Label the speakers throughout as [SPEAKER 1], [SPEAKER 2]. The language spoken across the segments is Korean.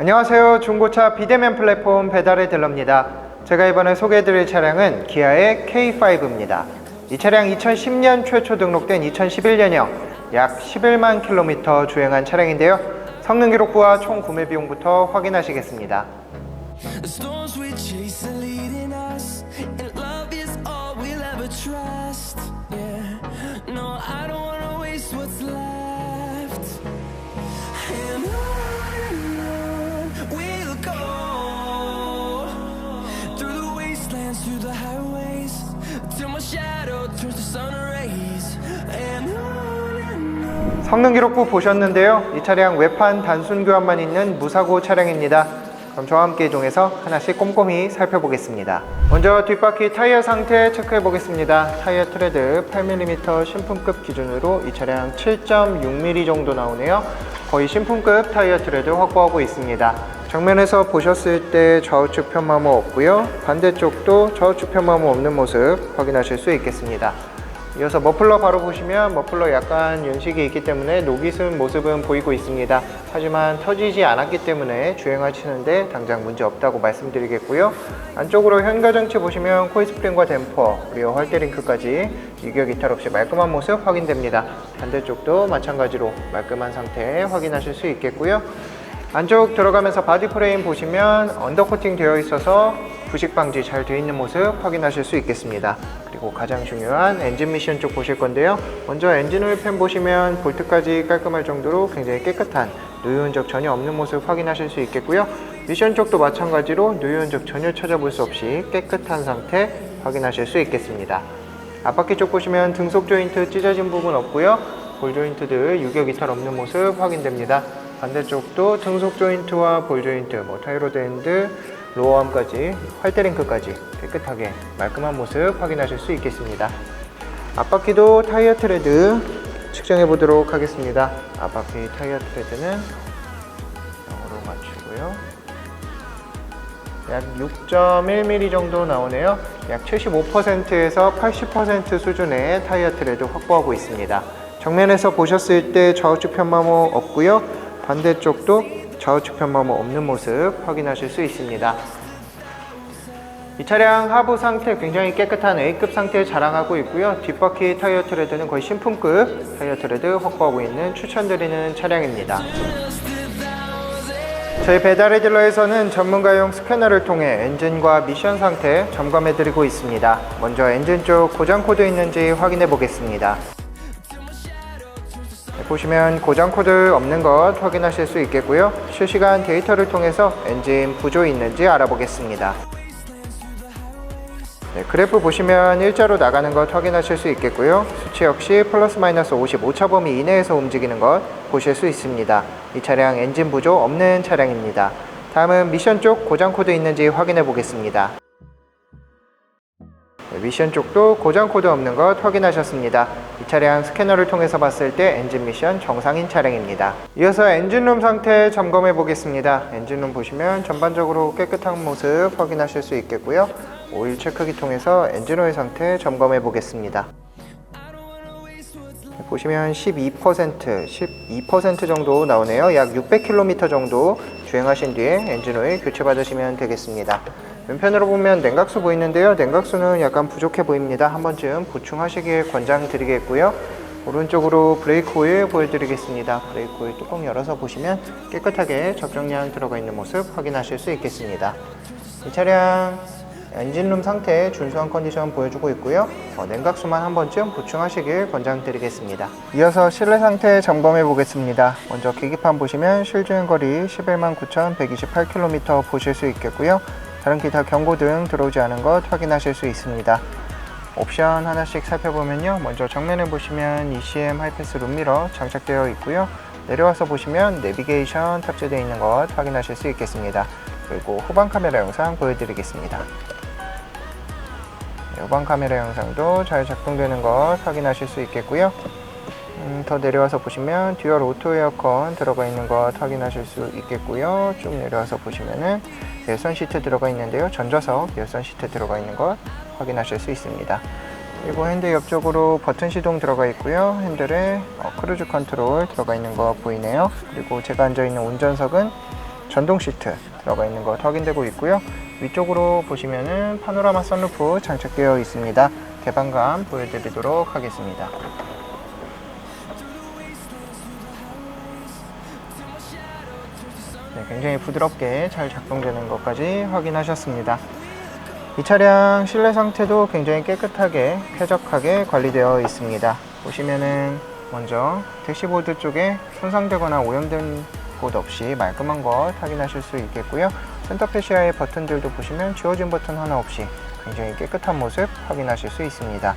[SPEAKER 1] 안녕하세요. 중고차 비대면 플랫폼 배달의 딜러입니다. 제가 이번에 소개해드릴 차량은 기아의 K5입니다. 이 차량 2010년 최초 등록된 2011년형 약 11만 킬로미터 주행한 차량인데요. 성능 기록부와 총 구매 비용부터 확인하시겠습니다.
[SPEAKER 2] Through the highways, till my shadow turns to sun rays. And on and on.
[SPEAKER 1] 성능 기록부 보셨는데요. 이 차량 외판 단순 교환만 있는 무사고 차량입니다. 그럼 저와 함께 이동해서 하나씩 꼼꼼히 살펴보겠습니다. 먼저 뒷바퀴 타이어 상태 체크해 보겠습니다. 타이어 트레드 8mm 신품급 기준으로 이 차량 7.6mm 정도 나오네요. 거의 신품급 타이어 트레드 확보하고 있습니다. 정면에서 보셨을 때 좌우측 편마모 없고요. 반대쪽도 좌우측 편마모 없는 모습 확인하실 수 있겠습니다. 이어서 머플러 바로 보시면 머플러 약간 연식이 있기 때문에 녹이 쓴 모습은 보이고 있습니다. 하지만 터지지 않았기 때문에 주행하시는데 당장 문제 없다고 말씀드리겠고요. 안쪽으로 현가장치 보시면 코일 스프링과 댐퍼, 그리고 활대링크까지 유격 이탈 없이 말끔한 모습 확인됩니다. 반대쪽도 마찬가지로 말끔한 상태 확인하실 수 있겠고요. 안쪽 들어가면서 바디 프레임 보시면 언더 코팅 되어 있어서 부식 방지 잘 되어 있는 모습 확인하실 수 있겠습니다. 그리고 가장 중요한 엔진 미션 쪽 보실 건데요. 먼저 엔진 오일 팬 보시면 볼트까지 깔끔할 정도로 굉장히 깨끗한 누유 흔적 전혀 없는 모습 확인하실 수 있겠고요. 미션 쪽도 마찬가지로 누유 흔적 전혀 찾아볼 수 없이 깨끗한 상태 확인하실 수 있겠습니다. 앞바퀴 쪽 보시면 등속 조인트 찢어진 부분 없고요. 볼 조인트들 유격 이탈 없는 모습 확인됩니다. 반대쪽도 등속 조인트와 볼 조인트, 뭐 타이로드 핸드, 로어암까지 활대링크까지 깨끗하게 말끔한 모습 확인하실 수 있겠습니다. 앞바퀴도 타이어 트레드 측정해 보도록 하겠습니다. 앞바퀴 타이어 트레드는 0으로 맞추고요. 약 6.1mm 정도 나오네요. 약 75%에서 80% 수준의 타이어 트레드 확보하고 있습니다. 정면에서 보셨을 때 좌우측 편마모 없고요. 반대쪽도 좌우측 편마모 없는 모습 확인하실 수 있습니다. 이 차량 하부 상태 굉장히 깨끗한 A급 상태 자랑하고 있고요. 뒷바퀴 타이어 트레드는 거의 신품급 타이어 트레드 확보하고 있는 추천드리는 차량입니다. 저희 배달의 딜러에서는 전문가용 스캐너를 통해 엔진과 미션 상태 점검해 드리고 있습니다. 먼저 엔진 쪽 고장 코드 있는지 확인해 보겠습니다. 네, 보시면 고장 코드 없는 것 확인하실 수 있겠고요. 실시간 데이터를 통해서 엔진 부조 있는지 알아보겠습니다. 네, 그래프 보시면 일자로 나가는 것 확인하실 수 있겠고요. 수치 역시 플러스 마이너스 55차 범위 이내에서 움직이는 것 보실 수 있습니다. 이 차량 엔진 부조 없는 차량입니다. 다음은 미션 쪽 고장 코드 있는지 확인해 보겠습니다. 네, 미션 쪽도 고장 코드 없는 것 확인하셨습니다. 이 차량 스캐너를 통해서 봤을 때 엔진 미션 정상인 차량입니다. 이어서 엔진룸 상태 점검해 보겠습니다. 엔진룸 보시면 전반적으로 깨끗한 모습 확인하실 수 있겠고요. 오일 체크기 통해서 엔진 오일 상태 점검해 보겠습니다. 보시면 12%, 12% 정도 나오네요. 약 600km 정도 주행하신 뒤에 엔진 오일 교체 받으시면 되겠습니다. 왼편으로 보면 냉각수 보이는데요. 냉각수는 약간 부족해 보입니다. 한 번쯤 보충하시길 권장드리겠고요. 오른쪽으로 브레이크 오일 보여드리겠습니다. 브레이크 오일 뚜껑 열어서 보시면 깨끗하게 접정량 들어가 있는 모습 확인하실 수 있겠습니다. 이 차량 엔진룸 상태 준수한 컨디션 보여주고 있고요. 어, 냉각수만 한 번쯤 보충하시길 권장드리겠습니다. 이어서 실내 상태 점검해 보겠습니다. 먼저 계기판 보시면 실주행 거리 11만 9,128km 보실 수 있겠고요. 다른 기타 경고 등 들어오지 않은 것 확인하실 수 있습니다. 옵션 하나씩 살펴보면요. 먼저 정면에 보시면 ECM 하이패스 룸미러 장착되어 있고요. 내려와서 보시면 내비게이션 탑재되어 있는 것 확인하실 수 있겠습니다. 그리고 후방 카메라 영상 보여드리겠습니다. 네, 후방 카메라 영상도 잘 작동되는 것 확인하실 수 있겠고요. 음, 더 내려와서 보시면 듀얼 오토 에어컨 들어가 있는 것 확인하실 수 있겠고요. 쭉 내려와서 보시면은 열선 시트 들어가 있는데요. 전좌석 열선 시트 들어가 있는 것 확인하실 수 있습니다. 그리고 핸들 옆쪽으로 버튼 시동 들어가 있고요. 핸들에 어, 크루즈 컨트롤 들어가 있는 거 보이네요. 그리고 제가 앉아 있는 운전석은 전동 시트 들어가 있는 것 확인되고 있고요. 위쪽으로 보시면은 파노라마 선루프 장착되어 있습니다. 개방감 보여드리도록 하겠습니다. 네, 굉장히 부드럽게 잘 작동되는 것까지 확인하셨습니다. 이 차량 실내 상태도 굉장히 깨끗하게 쾌적하게 관리되어 있습니다. 보시면은 먼저 대시보드 쪽에 손상되거나 오염된 곳 없이 말끔한 것 확인하실 수 있겠고요. 센터 페시아의 버튼들도 보시면 지워진 버튼 하나 없이 굉장히 깨끗한 모습 확인하실 수 있습니다.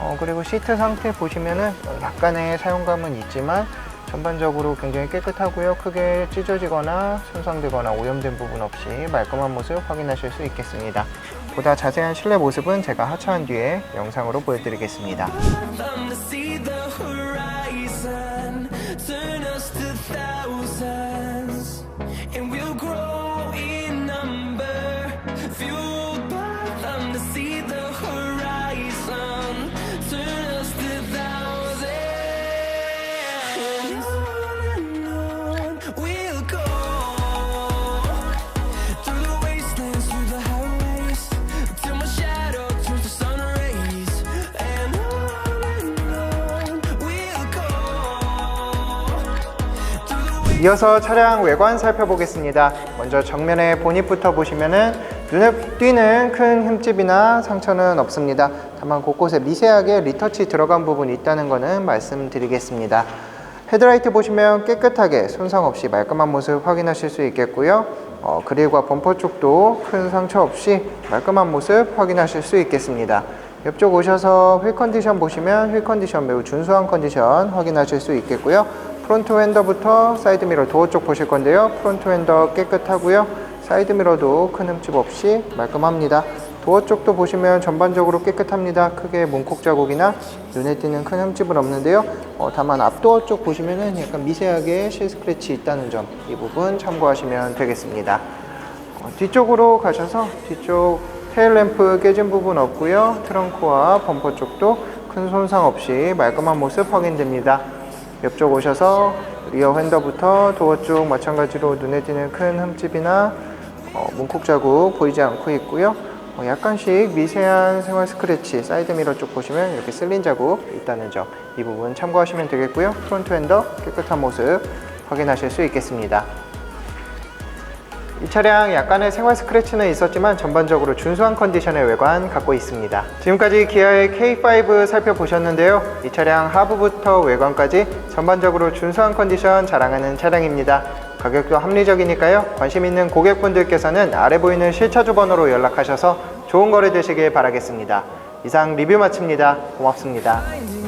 [SPEAKER 1] 어, 그리고 시트 상태 보시면은 약간의 사용감은 있지만 전반적으로 굉장히 깨끗하고요. 크게 찢어지거나 손상되거나 오염된 부분 없이 말끔한 모습 확인하실 수 있겠습니다. 보다 자세한 실내 모습은 제가 하차한 뒤에 영상으로 보여드리겠습니다. 이어서 차량 외관 살펴보겠습니다. 먼저 정면의 보닛부터 보시면은 눈에 띄는 큰 흠집이나 상처는 없습니다. 다만 곳곳에 미세하게 리터치 들어간 부분이 있다는 것은 말씀드리겠습니다. 헤드라이트 보시면 깨끗하게 손상 없이 말끔한 모습 확인하실 수 있겠고요. 어, 그릴과 범퍼 쪽도 큰 상처 없이 말끔한 모습 확인하실 수 있겠습니다. 옆쪽 오셔서 휠 컨디션 보시면 휠 컨디션 매우 준수한 컨디션 확인하실 수 있겠고요. 프론트 휀더부터 사이드 미러 도어 쪽 보실 건데요. 프론트 휀더 깨끗하고요. 사이드 미러도 큰 흠집 없이 말끔합니다. 도어 쪽도 보시면 전반적으로 깨끗합니다. 크게 문콕 자국이나 눈에 띄는 큰 흠집은 없는데요. 어, 다만 앞도어 쪽 보시면은 약간 미세하게 실 스크래치 있다는 점 이 부분 참고하시면 되겠습니다. 어, 뒤쪽으로 가셔서 뒤쪽 테일 램프 깨진 부분 없고요. 트렁크와 범퍼 쪽도 큰 손상 없이 말끔한 모습 확인됩니다. 옆쪽 오셔서 리어 휀더부터 도어 쪽 마찬가지로 눈에 띄는 큰 흠집이나 어, 문콕 자국 보이지 않고 있고요. 어, 약간씩 미세한 생활 스크래치 사이드 미러 쪽 보시면 이렇게 쓸린 자국 있다는 점 이 부분 참고하시면 되겠고요. 프론트 휀더 깨끗한 모습 확인하실 수 있겠습니다. 이 차량 약간의 생활 스크래치는 있었지만 전반적으로 준수한 컨디션의 외관 갖고 있습니다. 지금까지 기아의 K5 살펴보셨는데요. 이 차량 하부부터 외관까지 전반적으로 준수한 컨디션 자랑하는 차량입니다. 가격도 합리적이니까요. 관심 있는 고객분들께서는 아래 보이는 실차주 번호로 연락하셔서 좋은 거래 되시길 바라겠습니다. 이상 리뷰 마칩니다. 고맙습니다.